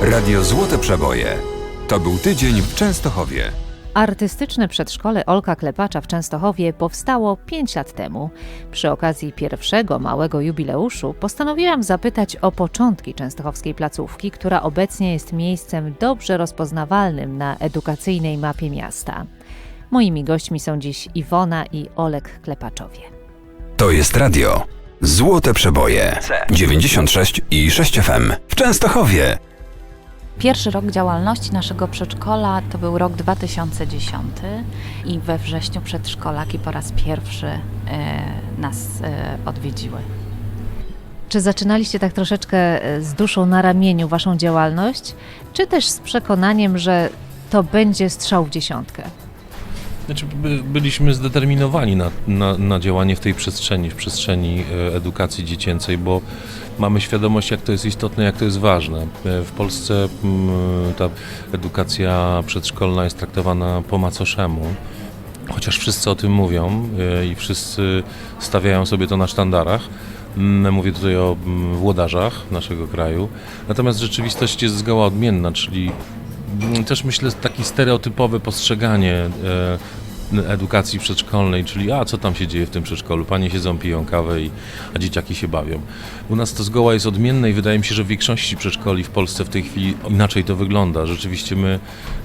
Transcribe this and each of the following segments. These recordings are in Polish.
Radio Złote Przeboje. To był tydzień w Częstochowie. Artystyczne przedszkole Olka Klepacza w Częstochowie powstało 5 lat temu. Przy okazji pierwszego małego jubileuszu postanowiłam zapytać o początki częstochowskiej placówki, która obecnie jest miejscem dobrze rozpoznawalnym na edukacyjnej mapie miasta. Moimi gośćmi są dziś Iwona i Olek Klepaczowie. To jest radio Złote Przeboje. 96 i 6 FM w Częstochowie. Pierwszy rok działalności naszego przedszkola to był rok 2010 i we wrześniu przedszkolaki po raz pierwszy e, nas e, odwiedziły. Czy zaczynaliście tak troszeczkę e, z duszą na ramieniu waszą działalność, czy też z przekonaniem, że to będzie strzał w dziesiątkę? Znaczy, by, byliśmy zdeterminowani na, na, na działanie w tej przestrzeni, w przestrzeni edukacji dziecięcej, bo mamy świadomość, jak to jest istotne, jak to jest ważne. E, W Polsce mm, ta edukacja przedszkolna jest traktowana po macoszemu. Chociaż wszyscy o tym mówią e, i wszyscy stawiają sobie to na sztandarach. Mm, Mówię tutaj o mm, włodarzach naszego kraju. Natomiast rzeczywistość jest zgoła odmienna, czyli też myślę takie stereotypowe postrzeganie e, edukacji przedszkolnej, czyli a co tam się dzieje w tym przedszkolu, panie siedzą, piją kawę, i, a dzieciaki się bawią. U nas to zgoła jest odmienne i wydaje mi się, że w większości przedszkoli w Polsce w tej chwili inaczej to wygląda. Rzeczywiście my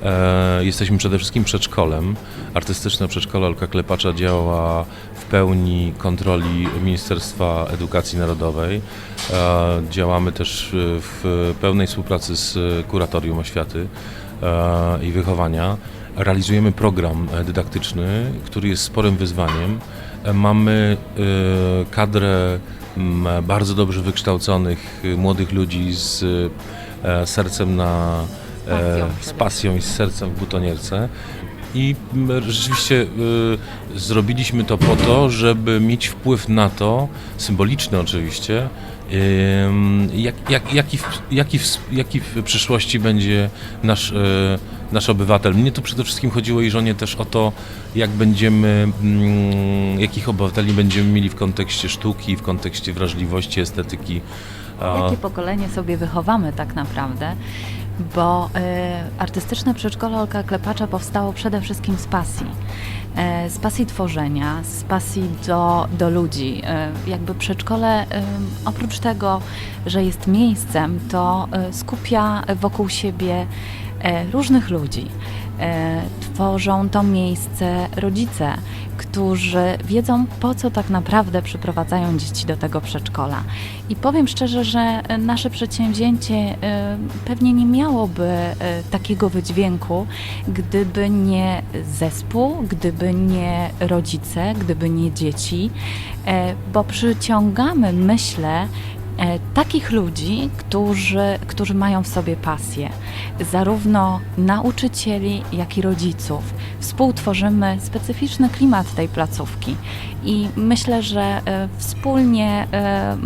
e, jesteśmy przede wszystkim przedszkolem. Artystyczne przedszkole Olka Klepacza działa w pełni kontroli Ministerstwa Edukacji Narodowej. E, działamy też e, w pełnej współpracy z Kuratorium Oświaty e, i Wychowania. Realizujemy program e, dydaktyczny, który jest sporym wyzwaniem. E, Mamy e, kadrę bardzo dobrze wykształconych młodych ludzi z sercem na pasją z pasją i z sercem w butonierce. I rzeczywiście zrobiliśmy to po to, żeby mieć wpływ na to, symboliczny oczywiście, jak, jak, jaki, w, jaki, w, jaki w przyszłości będzie nasz, y, nasz obywatel. Mnie tu przede wszystkim chodziło i żonie też o to, jak będziemy, mm, jakich obywateli będziemy mieli w kontekście sztuki, w kontekście wrażliwości, estetyki. Jakie pokolenie sobie wychowamy tak naprawdę? Bo e, artystyczne przedszkole Olka Klepacza powstało przede wszystkim z pasji. E, z pasji tworzenia, z pasji do, do ludzi. E, jakby przedszkole, e, oprócz tego, że jest miejscem, to skupia wokół siebie różnych ludzi. E, tworzą to miejsce rodzice, którzy wiedzą, po co tak naprawdę przyprowadzają dzieci do tego przedszkola. I powiem szczerze, że e, nasze przedsięwzięcie e, pewnie nie miałoby e, takiego wydźwięku, gdyby nie zespół, gdyby nie rodzice, gdyby nie dzieci, e, bo przyciągamy, myślę, e, takich ludzi, którzy, którzy mają w sobie pasję, zarówno nauczycieli, jak i rodziców. Współtworzymy specyficzny klimat tej placówki i myślę, że e, wspólnie e,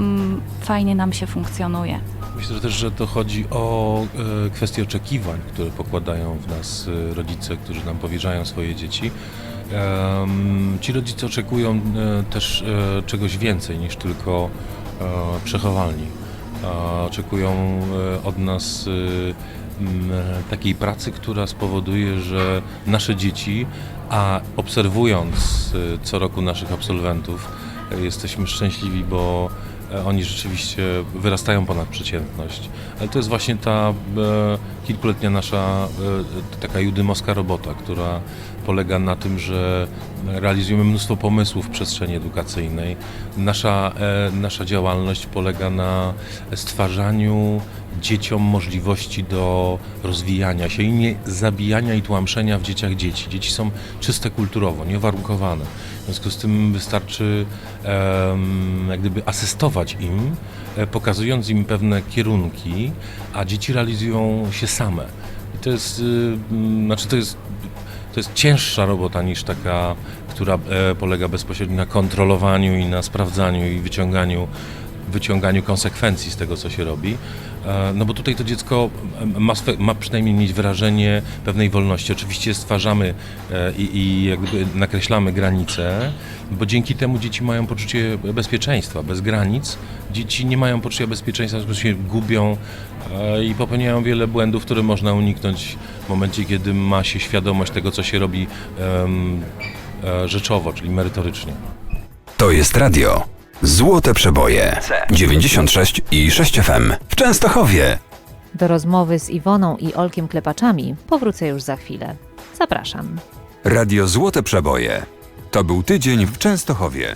fajnie nam się funkcjonuje. Myślę też, że to chodzi o e, kwestie oczekiwań, które pokładają w nas e, rodzice, którzy nam powierzają swoje dzieci. Ci rodzice oczekują e, też e, czegoś więcej niż tylko e, przechowalni. E, Oczekują e, od nas e, takiej pracy, która spowoduje, że nasze dzieci, a obserwując e, co roku naszych absolwentów, e, jesteśmy szczęśliwi, bo e, oni rzeczywiście wyrastają ponad przeciętność. Ale to jest właśnie ta e, kilkuletnia nasza e, taka judymowska robota, która polega na tym, że realizujemy mnóstwo pomysłów w przestrzeni edukacyjnej. Nasza, e, nasza działalność polega na stwarzaniu dzieciom możliwości do rozwijania się i nie zabijania i tłamszenia w dzieciach dzieci. Dzieci są czyste kulturowo, nieuwarunkowane. W związku z tym wystarczy jak gdyby asystować im, e, pokazując im pewne kierunki, a dzieci realizują się same. I to jest, y, znaczy to jest, to jest cięższa robota niż taka, która e, polega bezpośrednio na kontrolowaniu i na sprawdzaniu i wyciąganiu wyciąganiu konsekwencji z tego, co się robi. E, No bo tutaj to dziecko ma, swe, ma przynajmniej mieć wyrażenie pewnej wolności. Oczywiście stwarzamy e, i, i nakreślamy granice, bo dzięki temu dzieci mają poczucie bezpieczeństwa. Bez granic dzieci nie mają poczucia bezpieczeństwa, po się gubią e, i popełniają wiele błędów, które można uniknąć w momencie, kiedy ma się świadomość tego, co się robi rzeczowo, czyli merytorycznie. To jest radio. Złote przeboje. 96 i 6 FM w Częstochowie. Do rozmowy z Iwoną i Olkiem Klepaczami powrócę już za chwilę. Zapraszam. Radio Złote Przeboje. To był tydzień w Częstochowie.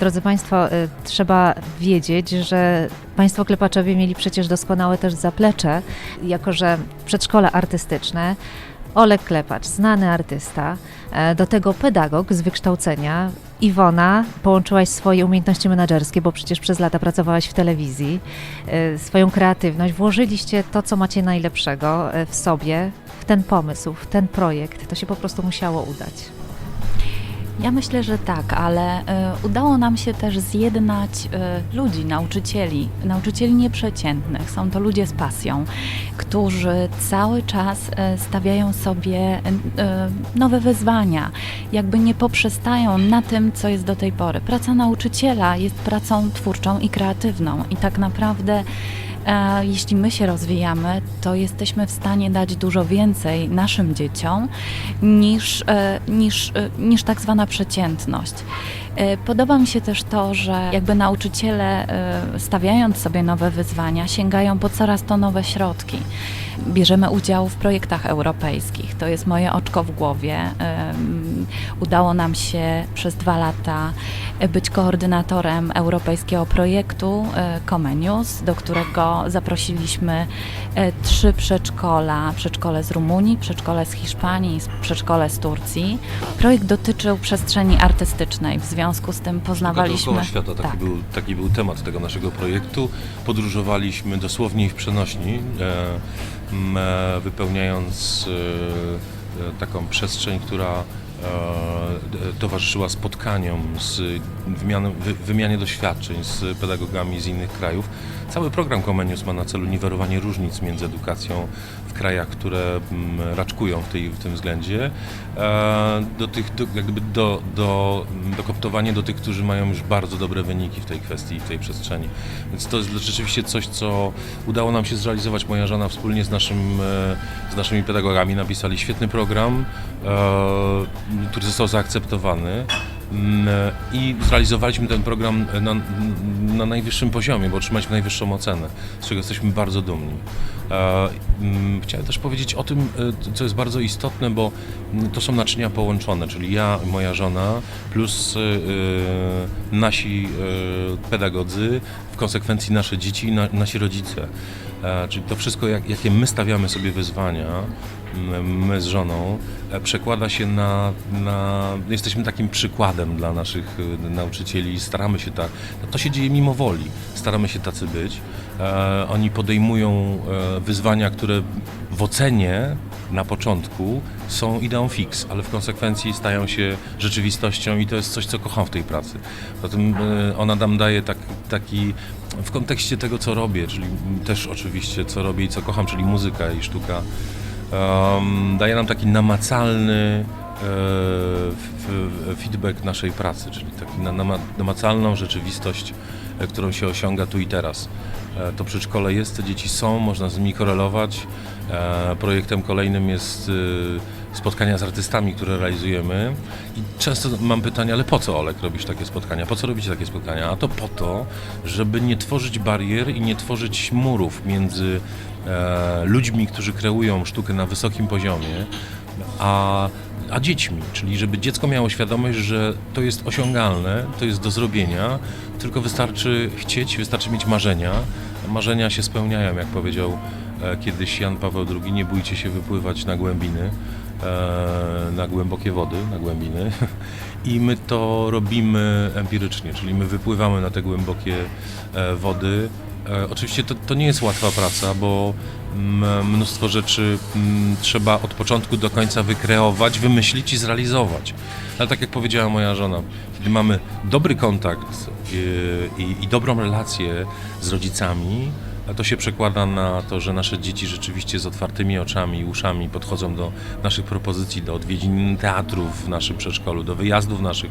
Drodzy Państwo, y, trzeba wiedzieć, że Państwo Klepaczowie mieli przecież doskonałe też zaplecze, jako że przedszkole artystyczne, Olek Klepacz, znany artysta, e, do tego pedagog z wykształcenia. Iwona, połączyłaś swoje umiejętności menedżerskie, bo przecież przez lata pracowałaś w telewizji, e, swoją kreatywność, włożyliście to, co macie najlepszego e, w sobie, w ten pomysł, w ten projekt. To się po prostu musiało udać. Ja myślę, że tak, ale y, udało nam się też zjednać y, ludzi, nauczycieli, nauczycieli nieprzeciętnych. Są to ludzie z pasją, którzy cały czas y, stawiają sobie y, nowe wyzwania, jakby nie poprzestają na tym, co jest do tej pory. Praca nauczyciela jest pracą twórczą i kreatywną i tak naprawdę jeśli my się rozwijamy, to jesteśmy w stanie dać dużo więcej naszym dzieciom niż, e, niż, e, niż tak zwana przeciętność. E, Podoba mi się też to, że jakby nauczyciele stawiając sobie nowe wyzwania, sięgają po coraz to nowe środki. Bierzemy udział w projektach europejskich. To jest moje oczko w głowie. Udało nam się przez dwa lata e, być koordynatorem europejskiego projektu e, Comenius, do którego zaprosiliśmy e, trzy przedszkola. Przedszkole z Rumunii, przedszkole z Hiszpanii, przedszkole z Turcji. Projekt dotyczył przestrzeni artystycznej. W związku z tym poznawaliśmy... Dookoła świata taki, Tak. był, taki był temat tego naszego projektu. Podróżowaliśmy dosłownie w przenośni, e, wypełniając e, e, taką przestrzeń, która e, towarzyszyła spotkaniom, z wymianie doświadczeń z pedagogami z innych krajów. Cały program Comenius ma na celu niwelowanie różnic między edukacją w krajach, które mm, raczkują w, tej, w tym względzie, e, do tych, do, jakby do, do, dokoptowanie do tych, którzy mają już bardzo dobre wyniki w tej kwestii, w tej przestrzeni. Więc to jest rzeczywiście coś, co udało nam się zrealizować. Moja żona wspólnie z, naszym, e, z naszymi pedagogami napisali świetny program, e, który został zaakceptowany. Mm, I zrealizowaliśmy ten program na, na najwyższym poziomie, bo otrzymaliśmy najwyższą ocenę, z czego jesteśmy bardzo dumni. E, mm, Chciałem też powiedzieć o tym, e, co jest bardzo istotne, bo mm, to są naczynia połączone, czyli ja moja żona, plus e, nasi pedagodzy, w konsekwencji nasze dzieci i na, nasi rodzice. Czyli to wszystko, jak, jakie my stawiamy sobie wyzwania, my z żoną, przekłada się na, na. Jesteśmy takim przykładem dla naszych e, nauczycieli. Staramy się tak. To się dzieje mimo woli. Staramy się tacy być. E, oni podejmują e, wyzwania, które w ocenie na początku są ideą fix, ale w konsekwencji stają się rzeczywistością i to jest coś, co kocham w tej pracy. Zatem e, ona nam daje tak, taki w kontekście tego, co robię, czyli też oczywiście, co robię i co kocham, czyli muzyka i sztuka, em, daje nam taki namacalny e, feedback naszej pracy, czyli taki na, nama- namacalną rzeczywistość, e, którą się osiąga tu i teraz. E, To przedszkole jest, te dzieci są, można z nimi korelować. Projektem kolejnym jest e, spotkania z artystami, które realizujemy. I często mam pytanie, ale po co Olek robisz takie spotkania? Po co robicie takie spotkania? A to po to, żeby nie tworzyć barier i nie tworzyć murów między e, ludźmi, którzy kreują sztukę na wysokim poziomie, a, a dziećmi, czyli żeby dziecko miało świadomość, że to jest osiągalne, to jest do zrobienia, tylko wystarczy chcieć, wystarczy mieć marzenia. Marzenia się spełniają, jak powiedział e, kiedyś Jan Paweł II, nie bójcie się wypływać na głębiny, e, na głębokie wody, na głębiny. I my to robimy empirycznie, czyli my wypływamy na te głębokie e, wody. E, Oczywiście to, to nie jest łatwa praca, bo m, mnóstwo rzeczy m, trzeba od początku do końca wykreować, wymyślić i zrealizować. Ale tak jak powiedziała moja żona, kiedy mamy dobry kontakt y, i, i dobrą relację z rodzicami, a to się przekłada na to, że nasze dzieci rzeczywiście z otwartymi oczami i uszami podchodzą do naszych propozycji, do odwiedzin teatrów w naszym przedszkolu, do wyjazdów naszych.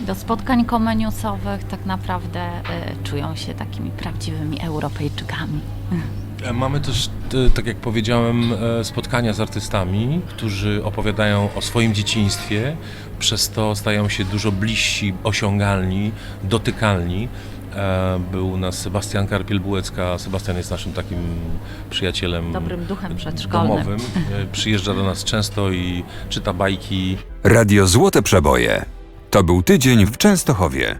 Do spotkań komeniusowych tak naprawdę e, czują się takimi prawdziwymi Europejczykami. E, Mamy też, tak jak powiedziałem, e, spotkania z artystami, którzy opowiadają o swoim dzieciństwie, przez to stają się dużo bliżsi, osiągalni, dotykalni. E, Był u nas Sebastian Karpiel-Bułecka. Sebastian jest naszym takim przyjacielem Dobrym duchem przedszkolnym. domowym. E, Przyjeżdża do nas często i czyta bajki. Radio Złote Przeboje. To był tydzień w Częstochowie.